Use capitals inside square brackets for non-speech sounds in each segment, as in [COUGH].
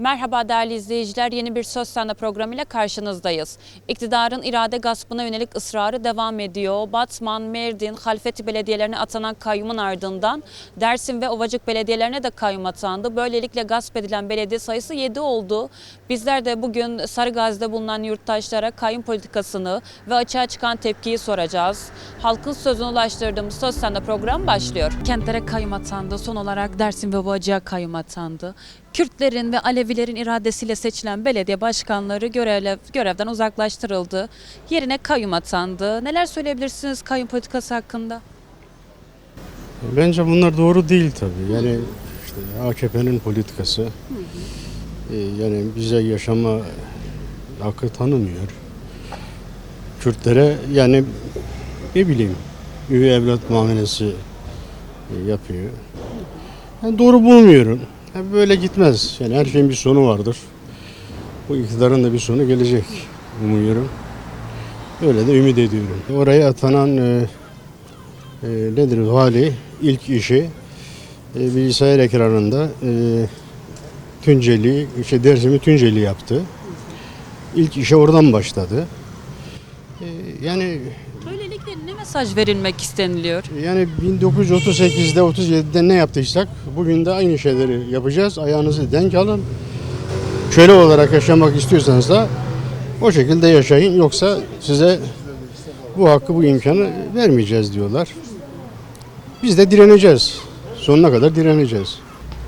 Merhaba değerli izleyiciler. Yeni bir Söz Sende programıyla karşınızdayız. İktidarın irade gaspına yönelik ısrarı devam ediyor. Batman, Merdin, Halfeti belediyelerine atanan kayyumun ardından Dersim ve Ovacık belediyelerine de kayyum atandı. Böylelikle gasp edilen belediye sayısı 7 oldu. Bizler de bugün Sarıgazi'de bulunan yurttaşlara kayyum politikasını ve açığa çıkan tepkiyi soracağız. Halkın sözünü ulaştırdığımız Söz Sende program başlıyor. Kentlere kayyum atandı. Son olarak Dersim ve Ovacık'a kayyum atandı. Kürtlerin ve Alevilerin iradesiyle seçilen belediye başkanları görev, görevden uzaklaştırıldı. Yerine kayyum atandı. Neler söyleyebilirsiniz kayyum politikası hakkında? Bence bunlar doğru değil tabii. Yani işte AKP'nin politikası e, yani bize yaşama hakkı tanımıyor. Kürtlere yani ne bileyim üvey evlat muamelesi e, yapıyor. Ben doğru bulmuyorum. Yani böyle gitmez. Yani her şeyin bir sonu vardır. Bu iktidarın da bir sonu gelecek umuyorum. Öyle de ümit ediyorum. Oraya atanan e, e, nedir vali ilk işi e, bilgisayar ekranında e, Tunceli, işte dersimi Tunceli yaptı. İlk işe oradan başladı. E, yani ne mesaj verilmek isteniliyor? yani 1938'de 37'de ne yaptıysak bugün de aynı şeyleri yapacağız. Ayağınızı denk alın. Köle olarak yaşamak istiyorsanız da o şekilde yaşayın. Yoksa size bu hakkı, bu imkanı vermeyeceğiz diyorlar. Biz de direneceğiz. Sonuna kadar direneceğiz.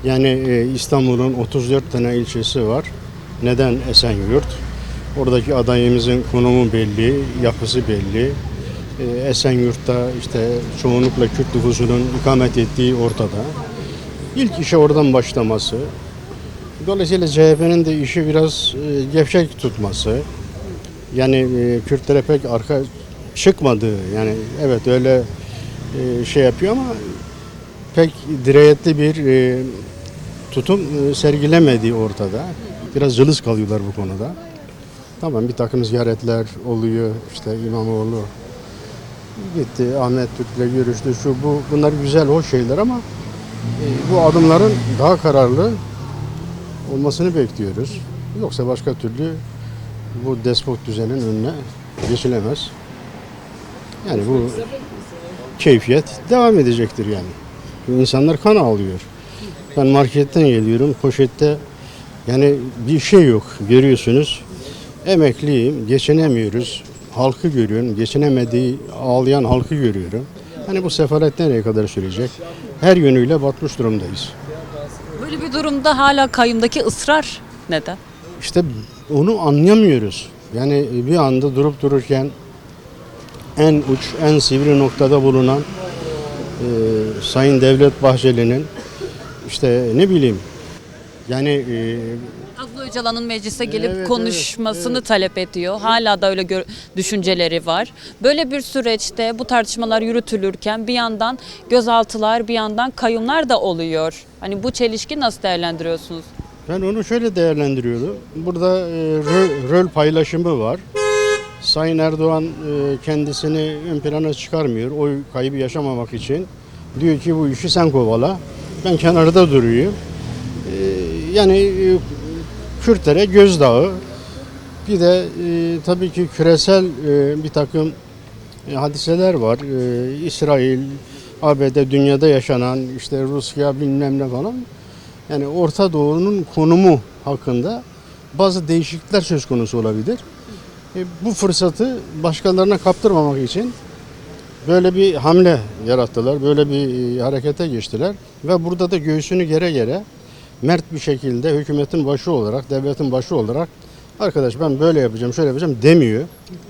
Yani e, İstanbul'un 34 tane ilçesi var. Neden Esenyurt? Oradaki adayımızın konumu belli, yapısı belli. E, Esenyurt'ta işte çoğunlukla Kürt nüfusunun ikamet ettiği ortada. İlk işe oradan başlaması. Dolayısıyla CHP'nin de işi biraz e, gevşek tutması. Yani e, Kürtlere pek arka çıkmadığı yani evet öyle e, şey yapıyor ama pek dirayetli bir tutum e, sergilemediği ortada. Biraz cılız kalıyorlar bu konuda. Tamam bir takım ziyaretler oluyor işte İmamoğlu gitti Ahmet Türk'le görüştü şu bu bunlar güzel hoş şeyler ama e, bu adımların daha kararlı olmasını bekliyoruz. Yoksa başka türlü bu despot düzenin önüne geçilemez. Yani bu keyfiyet devam edecektir yani. Çünkü insanlar kan ağlıyor. Ben marketten geliyorum, poşette yani bir şey yok görüyorsunuz. Emekliyim, geçinemiyoruz. Halkı görüyorum, geçinemediği ağlayan halkı görüyorum. Hani bu sefalet nereye kadar sürecek? Her yönüyle batmış durumdayız. Böyle bir durumda hala kayyumdaki ısrar neden? İşte onu anlayamıyoruz. Yani bir anda durup dururken en uç, en sivri noktada bulunan e, Sayın Devlet Bahçeli'nin işte ne bileyim yani e, Öcalan'ın meclise gelip Evet, konuşmasını evet, talep ediyor. Hala da öyle düşünceleri var. Böyle bir süreçte bu tartışmalar yürütülürken bir yandan gözaltılar, bir yandan kayyumlar da oluyor. Hani bu çelişki nasıl değerlendiriyorsunuz? ben onu şöyle değerlendiriyorum. Burada e, rol, rol paylaşımı var. Sayın Erdoğan e, kendisini ön plana çıkarmıyor. Oy kaybı yaşamamak için. Diyor ki bu işi sen kovala. Ben kenarda duruyorum. E, yani e, Kürtlere gözdağı. Bir de e, tabii ki küresel e, bir takım e, hadiseler var. E, İsrail, ABD, dünyada yaşanan işte Rusya bilmem ne falan. Yani Orta Doğu'nun konumu hakkında bazı değişiklikler söz konusu olabilir. E, bu fırsatı başkalarına kaptırmamak için böyle bir hamle yarattılar, böyle bir e, harekete geçtiler ve burada da göğsünü gere gere mert bir şekilde hükümetin başı olarak, devletin başı olarak arkadaş ben böyle yapacağım, şöyle yapacağım demiyor.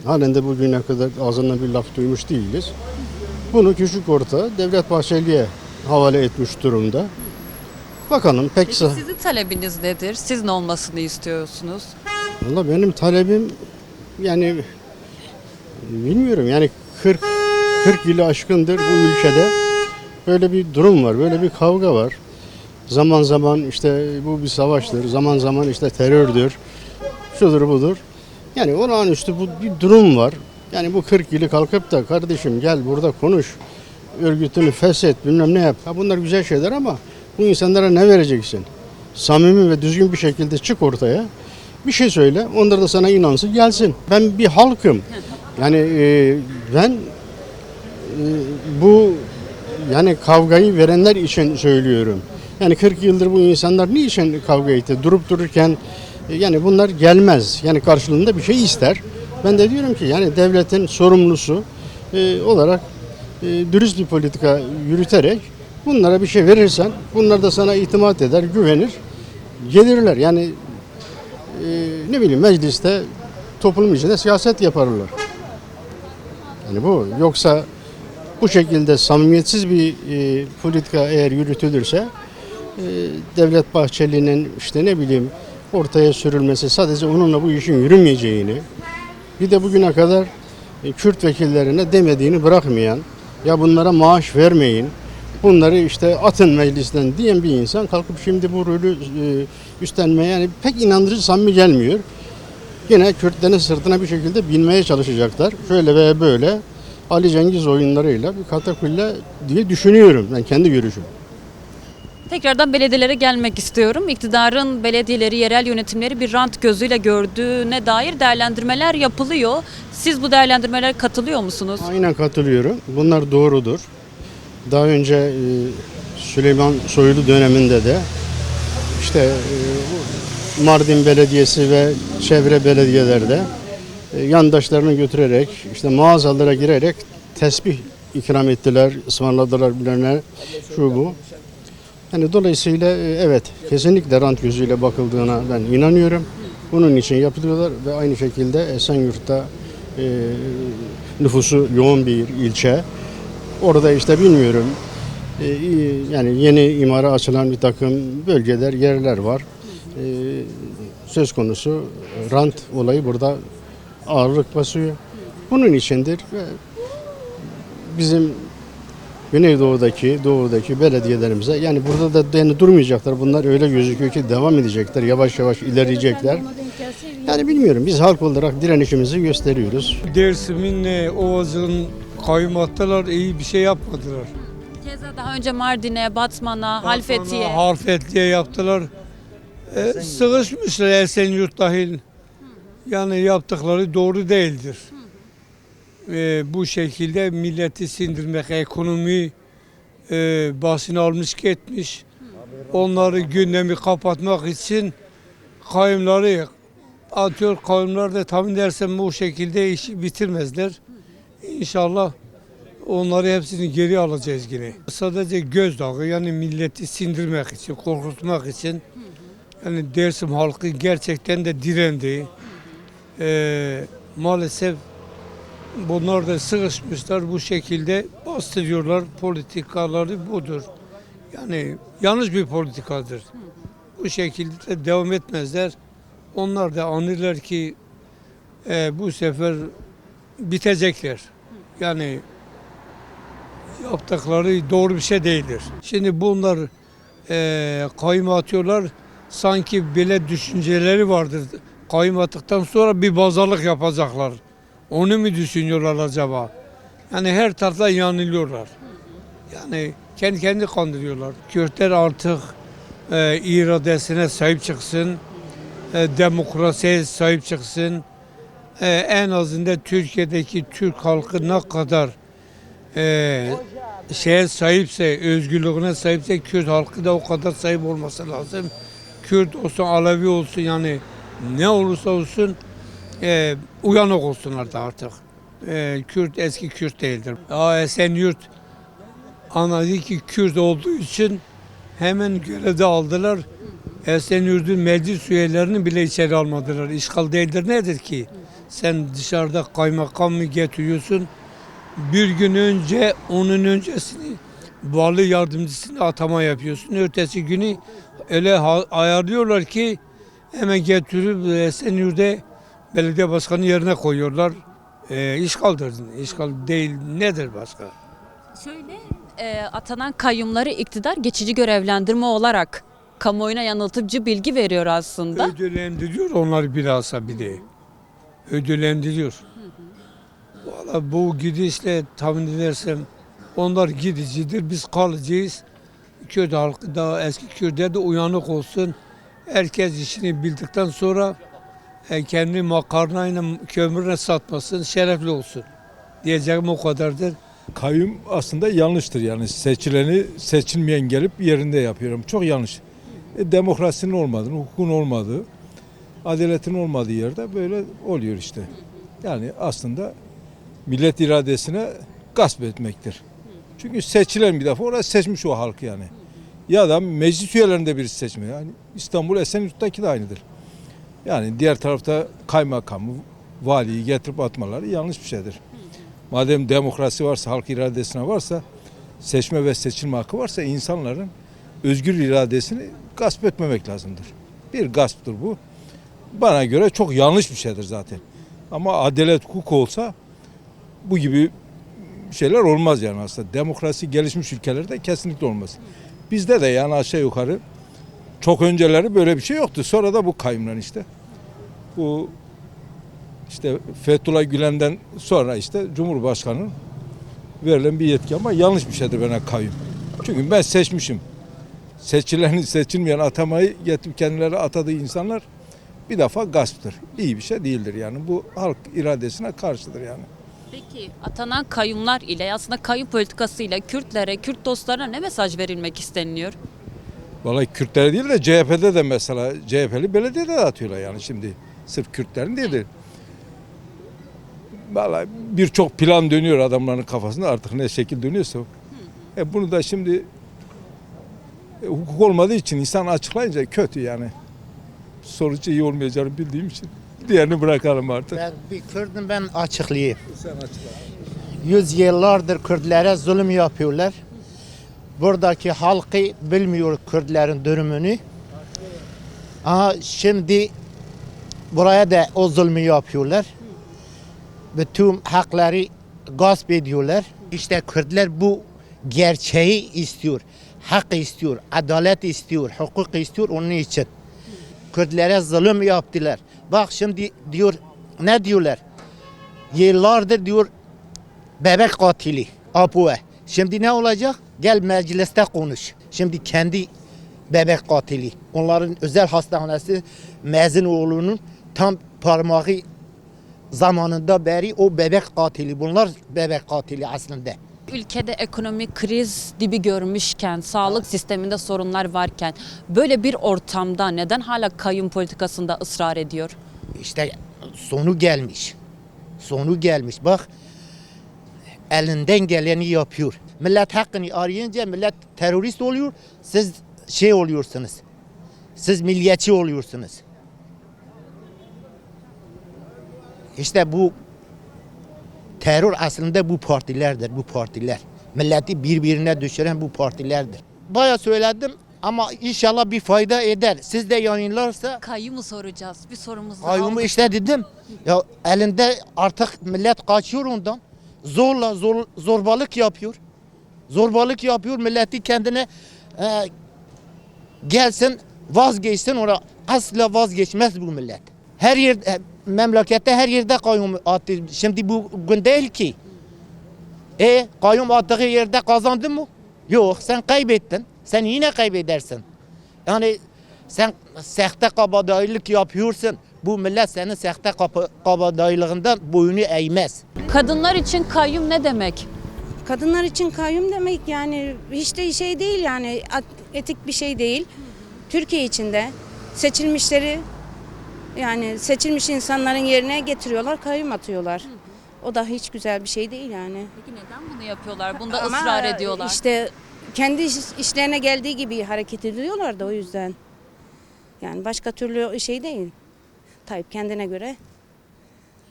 Halen de bugüne kadar ağzından bir laf duymuş değiliz. Bunu küçük orta Devlet Bahçeli'ye havale etmiş durumda. Bakalım pek Peki sizin talebiniz nedir? Siz ne olmasını istiyorsunuz? Valla benim talebim yani bilmiyorum yani 40 40 yılı aşkındır bu ülkede böyle bir durum var, böyle bir kavga var. Zaman zaman işte bu bir savaştır, zaman zaman işte terördür, şudur budur. Yani olağanüstü bu bir durum var. Yani bu 40 yılı kalkıp da kardeşim gel burada konuş, örgütünü feshet bilmem ne yap. Ha bunlar güzel şeyler ama bu insanlara ne vereceksin? samimi ve düzgün bir şekilde çık ortaya. Bir şey söyle. Onlar da sana inansın gelsin. Ben bir halkım. Yani e, ben e, bu yani kavgayı verenler için söylüyorum. Yani 40 yıldır bu insanlar niçin kavga etti? Durup dururken e, yani bunlar gelmez. Yani karşılığında bir şey ister. Ben de diyorum ki yani devletin sorumlusu e, olarak e, dürüst bir politika yürüterek bunlara bir şey verirsen bunlar da sana itimat eder, güvenir, gelirler. Yani e, ne bileyim mecliste toplum içinde siyaset yaparlar. Yani bu yoksa bu şekilde samimiyetsiz bir e, politika eğer yürütülürse Devlet Bahçeli'nin işte ne bileyim ortaya sürülmesi sadece onunla bu işin yürümeyeceğini bir de bugüne kadar e, Kürt vekillerine demediğini bırakmayan ya bunlara maaş vermeyin bunları işte atın meclisten diyen bir insan kalkıp şimdi bu rolü e, üstlenmeye yani pek inandırıcı samimi gelmiyor. Yine Kürtlerin sırtına bir şekilde binmeye çalışacaklar. Şöyle veya böyle Ali Cengiz oyunlarıyla bir katakulle diye düşünüyorum ben kendi görüşüm. Tekrardan belediyelere gelmek istiyorum. İktidarın belediyeleri, yerel yönetimleri bir rant gözüyle gördüğüne dair değerlendirmeler yapılıyor. Siz bu değerlendirmelere katılıyor musunuz? Aynen katılıyorum. Bunlar doğrudur. Daha önce e, Süleyman Soylu döneminde de işte e, Mardin Belediyesi ve çevre belediyelerde e, yandaşlarını götürerek işte mağazalara girerek tesbih ikram ettiler, ısmarladılar birilerine şu bu. Yani dolayısıyla e, evet kesinlikle rant gözüyle bakıldığına ben inanıyorum. Bunun için yapılıyorlar ve aynı şekilde Esenyurt'ta e, nüfusu yoğun bir ilçe. Orada işte bilmiyorum e, yani yeni imara açılan bir takım bölgeler, yerler var. E, söz konusu rant olayı burada ağırlık basıyor. Bunun içindir ve bizim Güneydoğu'daki, doğudaki belediyelerimize yani burada da yani durmayacaklar. Bunlar öyle gözüküyor ki devam edecekler. Yavaş yavaş ilerleyecekler. Yani bilmiyorum biz halk olarak direnişimizi gösteriyoruz. Dersim'in e, Ovacık'ın kayyum attılar, iyi bir şey yapmadılar. Keza daha önce Mardin'e, Batman'a, Halfeti'ye. Batman'a, Halfeti'ye yaptılar. E, sıkışmışlar Esenyurt dahil. Yani yaptıkları doğru değildir. E, bu şekilde milleti sindirmek, ekonomi e, basını almış gitmiş. Onları gündemi kapatmak için kayyumları atıyor. Kayyumlar da tahmin edersem bu şekilde işi bitirmezler. İnşallah onları hepsini geri alacağız yine. Sadece gözdağı yani milleti sindirmek için, korkutmak için yani Dersim halkı gerçekten de direndi. Ee, maalesef bunlar da sıkışmışlar bu şekilde bastırıyorlar. Politikaları budur. Yani yanlış bir politikadır. Bu şekilde de devam etmezler. Onlar da anlarlar ki e, bu sefer bitecekler. Yani yaptıkları doğru bir şey değildir. Şimdi bunlar e, kayyum atıyorlar. Sanki böyle düşünceleri vardır. Kayyum attıktan sonra bir pazarlık yapacaklar. Onu mu düşünüyorlar acaba? Yani her tarafta yanılıyorlar. Yani kendi kendi kandırıyorlar. Kürtler artık e, iradesine sahip çıksın. E, demokrasiye sahip çıksın. E, en azından Türkiye'deki Türk halkı ne kadar e, şeye sahipse, özgürlüğüne sahipse Kürt halkı da o kadar sahip olması lazım. Kürt olsun, Alevi olsun yani ne olursa olsun e, uyanık olsunlar da artık. E, Kürt eski Kürt değildir. Aa, Esenyurt anladı ki Kürt olduğu için hemen görevde aldılar. Esenyurt'un meclis üyelerini bile içeri almadılar. İşgal değildir nedir ki? Sen dışarıda kaymakam mı getiriyorsun? Bir gün önce onun öncesini vali yardımcısını atama yapıyorsun. Ötesi günü öyle ayarlıyorlar ki hemen getirip Esenyurt'ta belediye başkanı yerine koyuyorlar. E, işgaldir. İşgal değil nedir başka? Şöyle e, atanan kayyumları iktidar geçici görevlendirme olarak kamuoyuna yanıltıcı bilgi veriyor aslında. Ödüllendiriyor onları bilhassa bir de. Ödüllendiriyor. Valla bu gidişle tahmin edersem onlar gidicidir, biz kalıcıyız. Kürt halkı da eski Kürtler de uyanık olsun. Herkes işini bildikten sonra kendi makarnayla kömürle satmasın, şerefli olsun. Diyeceğim o kadardır. Kayyum aslında yanlıştır yani seçileni seçilmeyen gelip yerinde yapıyorum. Çok yanlış. E, demokrasinin olmadığını, hukukun olmadığı, adaletin olmadığı yerde böyle oluyor işte. Yani aslında millet iradesine gasp etmektir. Çünkü seçilen bir defa orası seçmiş o halk yani. Ya da meclis üyelerinde birisi seçmiyor. Yani İstanbul Esenyurt'taki de aynıdır. Yani diğer tarafta kaymakamı, valiyi getirip atmaları yanlış bir şeydir. Madem demokrasi varsa, halk iradesine varsa, seçme ve seçilme hakkı varsa insanların özgür iradesini gasp etmemek lazımdır. Bir gasptır bu. Bana göre çok yanlış bir şeydir zaten. Ama adalet, hukuk olsa bu gibi şeyler olmaz yani aslında. Demokrasi gelişmiş ülkelerde kesinlikle olmaz. Bizde de yani aşağı yukarı çok önceleri böyle bir şey yoktu. Sonra da bu kayyumlar işte. Bu işte Fethullah Gülen'den sonra işte Cumhurbaşkanı'nın verilen bir yetki ama yanlış bir şeydir bana kayyum. Çünkü ben seçmişim. Seçileni seçilmeyen atamayı getirip kendileri atadığı insanlar bir defa gasptır. İyi bir şey değildir yani. Bu halk iradesine karşıdır yani. Peki atanan kayyumlar ile aslında kayyum politikasıyla Kürtlere, Kürt dostlarına ne mesaj verilmek isteniliyor? Vallahi Kürtlere değil de CHP'de de mesela CHP'li belediyede de atıyorlar yani şimdi. Sırf Kürtlerin değil de. Vallahi birçok plan dönüyor adamların kafasında artık ne şekil dönüyorsa. E bunu da şimdi e, hukuk olmadığı için insan açıklayınca kötü yani. Sonucu iyi olmayacağını bildiğim için. Diğerini bırakalım artık. Ben bir Kürdüm ben açıklayayım. Sen açıkla. Yüz yıllardır Kürtlere zulüm yapıyorlar. Buradaki halkı bilmiyor Kürtlerin durumunu. Aha şimdi buraya da o zulmü yapıyorlar. Bütün hakları gasp ediyorlar. İşte Kürtler bu gerçeği istiyor. Hak istiyor, adalet istiyor, hukuk istiyor onun için. Kürtlere zulüm yaptılar. Bak şimdi diyor ne diyorlar? Yıllardır diyor bebek katili Apu'ya. Şimdi ne olacak? Gel mecliste konuş. Şimdi kendi bebek katili. Onların özel hastanesi mezun oğlunun tam parmağı zamanında beri o bebek katili. Bunlar bebek katili aslında. Ülkede ekonomik kriz dibi görmüşken, sağlık sisteminde sorunlar varken böyle bir ortamda neden hala kayyum politikasında ısrar ediyor? İşte sonu gelmiş. Sonu gelmiş. Bak elinden geleni yapıyor. Millet hakkını arayınca millet terörist oluyor. Siz şey oluyorsunuz. Siz milliyetçi oluyorsunuz. İşte bu terör aslında bu partilerdir, bu partiler. Milleti birbirine düşüren bu partilerdir. Baya söyledim ama inşallah bir fayda eder. Siz de yayınlarsa Kayyumu soracağız. Bir sorumuz daha Kayyumu oldu. işte dedim. Ya elinde artık millet kaçıyor ondan. Zorla zor, zorbalık yapıyor. Zorbalık yapıyor. Milleti kendine e, gelsin vazgeçsin ona asla vazgeçmez bu millet. Her yer e, memlekette her yerde kayyum attı. Şimdi bu gün değil ki. E kayyum attığı yerde kazandın mı? Yok sen kaybettin. Sen yine kaybedersin. Yani sen sahte kabadayılık yapıyorsun. Bu millet senin kapa- kabadayılığından boyunu eğmez. Kadınlar için kayyum ne demek? Kadınlar için kayyum demek yani hiç de şey değil yani etik bir şey değil. Türkiye içinde seçilmişleri yani seçilmiş insanların yerine getiriyorlar, kayyum atıyorlar. O da hiç güzel bir şey değil yani. Peki neden bunu yapıyorlar? Bunda Ama ısrar ediyorlar. İşte kendi iş- işlerine geldiği gibi hareket ediyorlar da o yüzden. Yani başka türlü şey değil. Tayyip kendine göre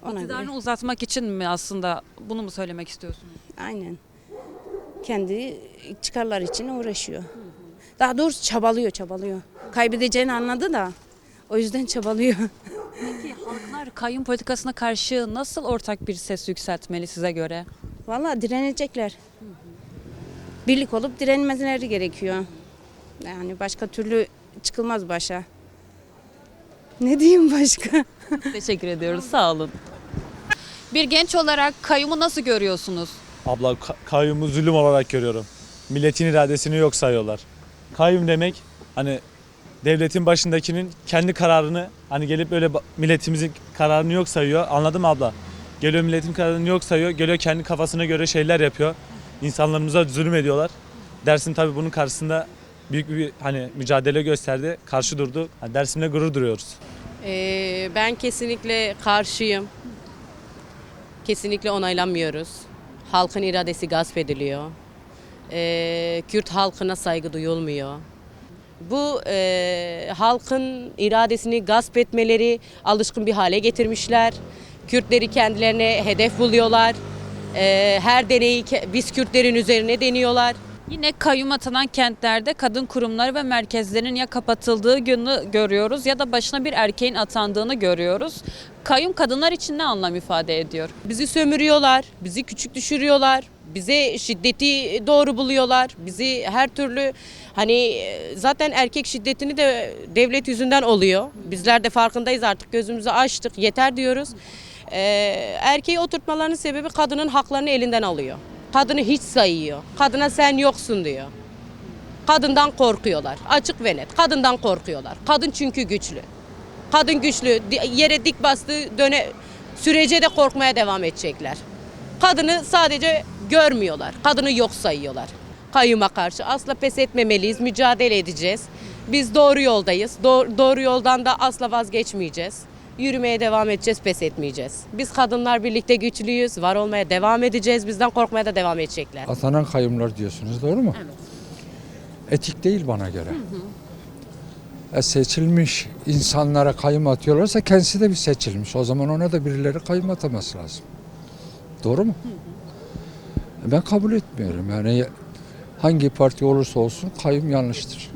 ona İktidarını göre. uzatmak için mi aslında bunu mu söylemek istiyorsunuz? Aynen. Kendi çıkarlar için uğraşıyor. Daha doğrusu çabalıyor, çabalıyor. Kaybedeceğini anladı da o yüzden çabalıyor. Peki halklar kayyum politikasına karşı nasıl ortak bir ses yükseltmeli size göre? Vallahi direnecekler. Birlik olup direnmeleri gerekiyor. Yani başka türlü çıkılmaz başa. Ne diyeyim başka? Teşekkür ediyoruz. Sağ olun. Bir genç olarak kayyumu nasıl görüyorsunuz? Abla ka- kayyumu zulüm olarak görüyorum. Milletin iradesini yok sayıyorlar. kayyum demek hani devletin başındakinin kendi kararını hani gelip böyle ba- milletimizin kararını yok sayıyor. Anladın mı abla? Geliyor milletin kararını yok sayıyor. Geliyor kendi kafasına göre şeyler yapıyor. İnsanlarımıza zulüm ediyorlar. Dersim tabii bunun karşısında büyük bir hani mücadele gösterdi. Karşı durdu. Hani Dersim'le gurur duruyoruz. Ee, ben kesinlikle karşıyım. Kesinlikle onaylamıyoruz. Halkın iradesi gasp ediliyor. Ee, Kürt halkına saygı duyulmuyor. Bu e, halkın iradesini gasp etmeleri alışkın bir hale getirmişler. Kürtleri kendilerine hedef buluyorlar. Ee, her deneyi biz Kürtlerin üzerine deniyorlar. Yine kayyum atanan kentlerde kadın kurumları ve merkezlerin ya kapatıldığı günü görüyoruz ya da başına bir erkeğin atandığını görüyoruz. Kayyum kadınlar için ne anlam ifade ediyor? Bizi sömürüyorlar, bizi küçük düşürüyorlar, bize şiddeti doğru buluyorlar. Bizi her türlü hani zaten erkek şiddetini de devlet yüzünden oluyor. Bizler de farkındayız artık gözümüzü açtık yeter diyoruz. Ee, erkeği oturtmalarının sebebi kadının haklarını elinden alıyor. Kadını hiç sayıyor. Kadına sen yoksun diyor. Kadından korkuyorlar. Açık ve net. Kadından korkuyorlar. Kadın çünkü güçlü. Kadın güçlü. Yere dik bastığı döne sürece de korkmaya devam edecekler. Kadını sadece görmüyorlar. Kadını yok sayıyorlar. Kayyuma karşı asla pes etmemeliyiz. Mücadele edeceğiz. Biz doğru yoldayız. Do- doğru yoldan da asla vazgeçmeyeceğiz. Yürümeye devam edeceğiz, pes etmeyeceğiz. Biz kadınlar birlikte güçlüyüz, var olmaya devam edeceğiz. Bizden korkmaya da devam edecekler. Atanan kayyumlar diyorsunuz doğru mu? Evet. Etik değil bana göre. E, seçilmiş insanlara kayyum atıyorlarsa kendisi de bir seçilmiş. O zaman ona da birileri kayyum ataması lazım. Doğru mu? E, Ben kabul etmiyorum. Yani hangi parti olursa olsun kayyum yanlıştır.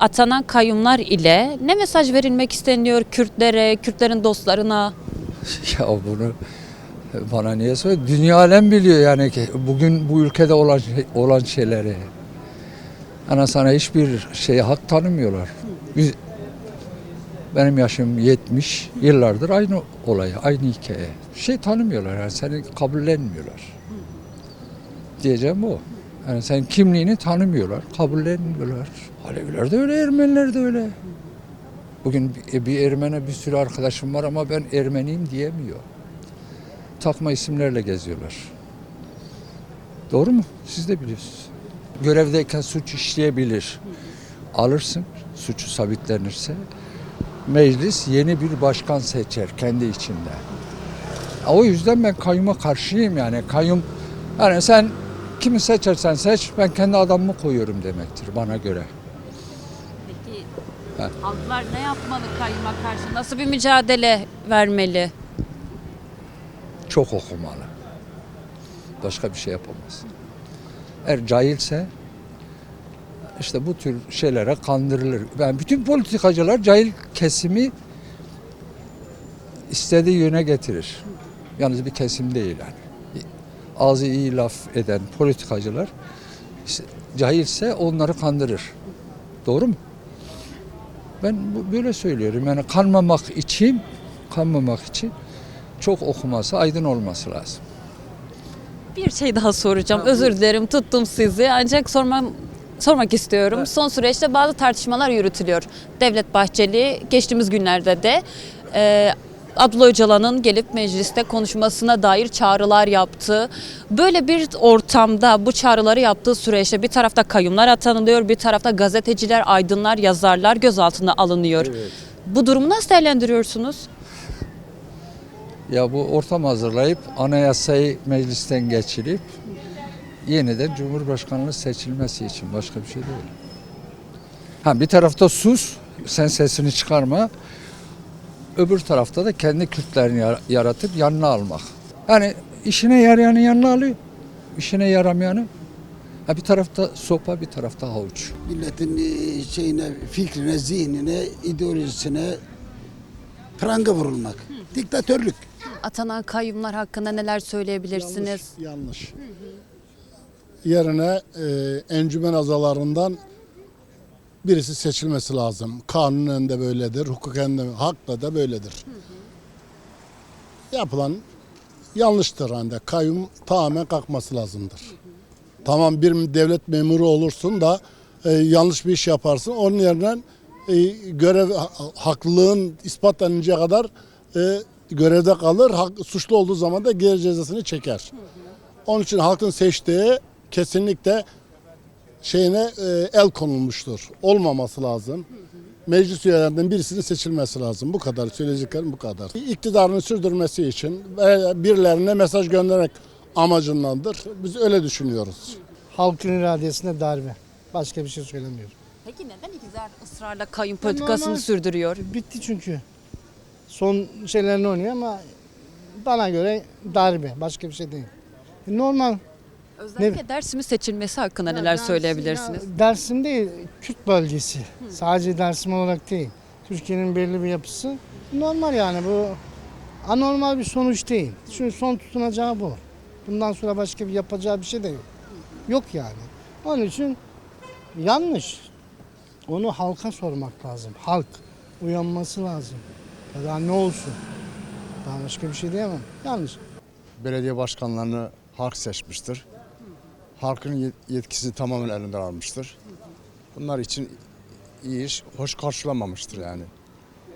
Atanan kayyumlar ile ne mesaj verilmek isteniyor Kürtlere, Kürtlerin dostlarına? [LAUGHS] ya bunu bana niye söylüyor? Dünya alem biliyor yani ki bugün bu ülkede olan şey- olan şeyleri. Ana sana hiçbir şeye hak tanımıyorlar. Biz, benim yaşım 70 yıllardır aynı olay, aynı hikaye. Şey tanımıyorlar yani seni kabullenmiyorlar. Diyeceğim bu. Yani sen kimliğini tanımıyorlar, kabullenmiyorlar. Aleviler de öyle, Ermeniler de öyle. Bugün bir- Ermeni bir sürü arkadaşım var ama ben Ermeniyim diyemiyor. Takma isimlerle geziyorlar. Doğru mu? Siz de biliyorsunuz. Görevdeyken suç işleyebilir. Alırsın, suçu sabitlenirse. Meclis yeni bir başkan seçer kendi içinde. O yüzden ben kayyuma karşıyım yani. Kayyum, yani sen kimi seçersen seç, ben kendi adamımı koyuyorum demektir bana göre. Ha. halklar ne yapmalı kayyuma karşı? Nasıl bir mücadele vermeli? çok okumalı. Başka bir şey yapamaz. Eğer cahilse işte bu tür şeylere kandırılır. Ben bütün politikacılar cahil kesimi istediği yöne getirir. Yalnız bir kesim değil yani. Ağzı iyi laf eden politikacılar cahilse onları kandırır. Doğru mu? Ben bu- böyle söylüyorum. Yani kanmamak için kanmamak için çok okuması, aydın olması lazım. Bir şey daha soracağım. Özür dilerim tuttum sizi. Ancak sormam sormak istiyorum. Son süreçte bazı tartışmalar yürütülüyor. Devlet Bahçeli geçtiğimiz günlerde de e, Abdullah Öcalan'ın gelip mecliste konuşmasına dair çağrılar yaptı. Böyle bir ortamda bu çağrıları yaptığı süreçte bir tarafta kayyumlar atanılıyor, bir tarafta gazeteciler, aydınlar, yazarlar gözaltına alınıyor. Bu durumu nasıl değerlendiriyorsunuz? Ya bu ortam hazırlayıp anayasayı meclisten geçirip yeniden Cumhurbaşkanlığı seçilmesi için başka bir şey değil. Ha bir tarafta sus, sen sesini çıkarma. Öbür tarafta da kendi Kürtlerini yar- yaratıp yanına almak. Yani işine yarayanı yanına alıyor. işine yaramayanı ha bir tarafta sopa bir tarafta havuç. milletin e, şeyine, fikrine, zihnine, ideolojisine pranga vurulmak. Diktatörlük. Atanan kayyumlar hakkında neler söyleyebilirsiniz? Yanlış. Yerine e, encümen azalarından birisi seçilmesi lazım. Kanunen de böyledir, hukuken de, hakla da böyledir. Yapılan yanlıştır hani. Kayyum tamamen kalkması lazımdır. Tamam bir devlet memuru olursun da e, yanlış bir iş yaparsın. Onun yerine e, görev ha- haklılığın ispatlanıncaya kadar e, görevde kalır. Hak, suçlu olduğu zaman da geri cezasını çeker. Onun için halkın seçtiği kesinlikle şeyine e, el konulmuştur. Olmaması lazım. Meclis üyelerinden birisinin seçilmesi lazım. Bu kadar söyleyeceklerim bu kadar. İktidarını sürdürmesi için birilerine mesaj göndermek amacındandır. Biz öyle düşünüyoruz. halkın iradesine darbe. Başka bir şey söylemiyorum. Peki neden iktidar ısrarla kayyum politikasını normal. sürdürüyor? Bitti çünkü. Son şeylerini oynuyor ama bana göre darbe. Başka bir şey değil. Normal. Özellikle Dersim'in seçilmesi hakkında neler söyleyebilirsiniz? Ya, Dersim değil, Kürt bölgesi. Sadece Dersim olarak değil. Türkiye'nin belli bir yapısı. Normal yani bu anormal bir sonuç değil. Çünkü son tutunacağı bu. Bundan sonra başka bir yapacağı bir şey de yok. Yok yani. Onun için yanlış. Onu halka sormak lazım. Halk uyanması lazım. Ya da ne olsun. Daha başka bir şey diyemem. Yanlış. Belediye başkanlarını halk seçmiştir. Halkın yet- yetkisini tamamen elinden almıştır. Bunlar için iyi iş, hoş karşılamamıştır yani.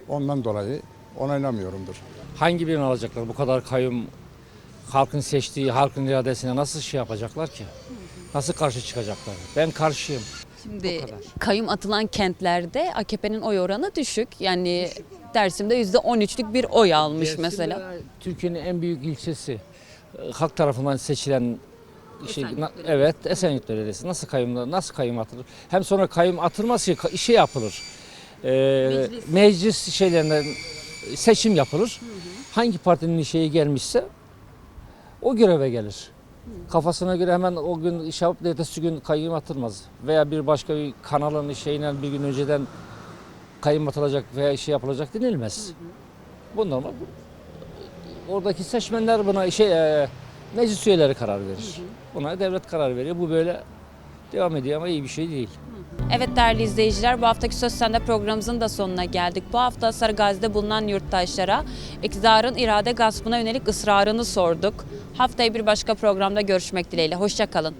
Ondan dolayı onaylamıyorumdur. Hangi birini alacaklar? Bu kadar kayyum halkın seçtiği, halkın iradesine nasıl şey yapacaklar ki? Nasıl karşı çıkacaklar? Ben karşıyım. Şimdi O kadar. kayyum atılan kentlerde AKP'nin oy oranı düşük. Yani Dersim'de %13'lük bir oy almış Dersim mesela. Türkiye'nin en büyük ilçesi. Ee, Halk tarafından seçilen şey, Esenyurt na- evet Esenyurt Belediyesi. Nasıl kayyum nasıl kayyum atılır? Hem sonra kayyum atılması şey yapılır. Ee, Meclis. meclis şeylerinden seçim yapılır. Hangi partinin şeyi gelmişse o göreve gelir. Kafasına göre hemen o gün iş yapıp ertesi gün kayyum atılmaz. Veya bir başka bir kanalın şeyinden bir gün önceden kayyum atılacak veya şey yapılacak denilmez. Bu normal. Oradaki seçmenler buna şey e, meclis üyeleri karar verir. Buna devlet karar veriyor. Bu böyle devam ediyor ama iyi bir şey değil. Evet değerli izleyiciler bu haftaki Söz Sende programımızın da sonuna geldik. Bu hafta Sarıgazi'de bulunan yurttaşlara iktidarın irade gaspına yönelik ısrarını sorduk. Haftaya bir başka programda görüşmek dileğiyle. Hoşçakalın.